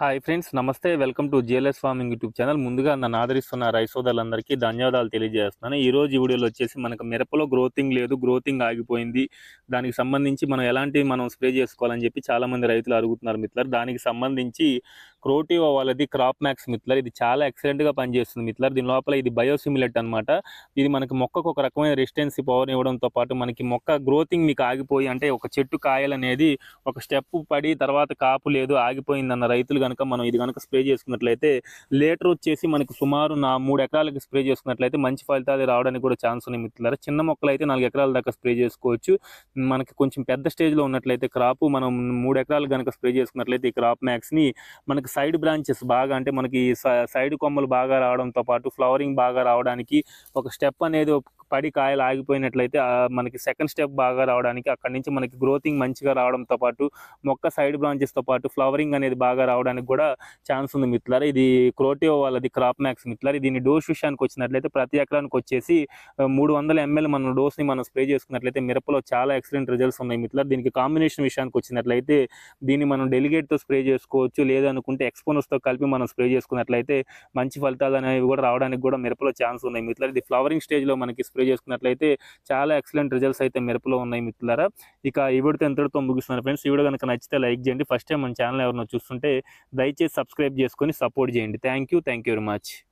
Hi friends నమస్తే welcome to GLS farming YouTube channel ముందుగా నన్ను ఆదరిస్తున్న రైస్ ధన్యవాదాలు తెలియజేస్తున్నాను. ఈ రోజు ఈ వీడియోలో వచ్చేసి మనకు మిరపలో గ్రోతింగ్ లేదు గ్రోతింగ్ ఆగిపోయింది. దానికి సంబంధించి మనం ఎలాంటి మనం స్ప్రే చేసుకోవాలని చెప్పి చాలా మంది రైతులు అడుగుతున్నారు మిత్రులు దానికి సంబంధించి క్రోటివో వాళ్ళది క్రాప్ మ్యాక్స్ మిత్లర్ ఇది చాలా ఎక్సలెంట్గా పనిచేస్తుంది మిత్లర్ దీని లోపల ఇది బయోసిమిలెట్ అన్నమాట. ఇది మనకి మొక్కకు ఒక రకమైన రెసిస్టెన్సీ పవర్ ఇవ్వడంతో పాటు మనకి మొక్క గ్రోతింగ్ మీకు ఆగిపోయి అంటే ఒక చెట్టు కాయలు అనేది ఒక స్టెప్ పడి తర్వాత కాపు లేదు ఆగిపోయిందన్న రైతులు కనుక మనం ఇది కనుక స్ప్రే చేసుకున్నట్లయితే లీటర్ వచ్చేసి మనకి సుమారు నా మూడు ఎకరాలకి స్ప్రే చేసుకున్నట్లయితే మంచి ఫలితాలు రావడానికి కూడా ఛాన్స్ ఉన్నాయి మిత్రులారా చిన్న మొక్కలు అయితే నాలుగు ఎకరాల దాకా స్ప్రే చేసుకోవచ్చు. మనకి కొంచెం పెద్ద స్టేజ్లో ఉన్నట్లయితే క్రాప్ మనం మూడు ఎకరాలు కనుక స్ప్రే చేసుకున్నట్లయితే ఈ క్రాప్ మ్యాక్స్ని మనకి సైడ్ బ్రాంచెస్ బాగా అంటే మనకి స- సైడ్ కొమ్మలు బాగా రావడంతో పాటు ఫ్లవరింగ్ బాగా రావడానికి ఒక స్టెప్ అనేది పడి కాయలు ఆగిపోయినట్లయితే మనకి సెకండ్ స్టెప్ బాగా రావడానికి అక్కడి నుంచి మనకి గ్రోతింగ్ మంచిగా రావడంతో పాటు మొక్క సైడ్ బ్రాంచెస్తో పాటు ఫ్లవరింగ్ అనేది బాగా రావడానికి కూడా ఛాన్స్ ఉంది మిత్రులారా. ఇది క్రోటియో వాళ్ళది క్రాప్ మ్యాక్స్ మిత్రులారా. దీని డోస్ విషయానికి వచ్చినట్లయితే ప్రతి ఎకరానికి వచ్చేసి మూడు వందల ఎంఎల్ మన డోస్ని మనం స్ప్రే చేసుకున్నట్లయితే మిరపలో చాలా ఎక్సలెంట్ రిజల్ట్స్ ఉన్నాయి మిత్రులారా. దీనికి కాంబినేషన్ విషయానికి వచ్చినట్లయితే దీన్ని మనం డెలిగేట్తో స్ప్రే చేసుకోవచ్చు. లేదనుకుంటే ఎక్స్పోనస్తో కలిపి మనం స్ప్రే చేసుకున్నట్లయితే మంచి ఫలితాలు అనేవి కూడా రావడానికి కూడా మిరపలో ఛాన్స్ ఉన్నాయి మిత్రులారా. ఇది ఫ్లవరింగ్ స్టేజ్లో మనకి స్ప్రే చేసుకున్నట్లయితే చాలా ఎక్సలెంట్ రిజల్ట్స్ అయితే మిరపలో ఉన్నాయి మిత్రులారా. ఇక ఈ వీడియోతో ఎంతటితో ముగిస్తున్నాను ఫ్రెండ్స్. ఈ వీడియో కనుక నచ్చితే లైక్ చేయండి. ఫస్ట్ టైం మన ఛానల్ ఎవరైనా చూస్తుంటే దయచేసి సబ్స్క్రైబ్ చేసుకొని సపోర్ట్ చేయండి. Thank you. Thank you very much.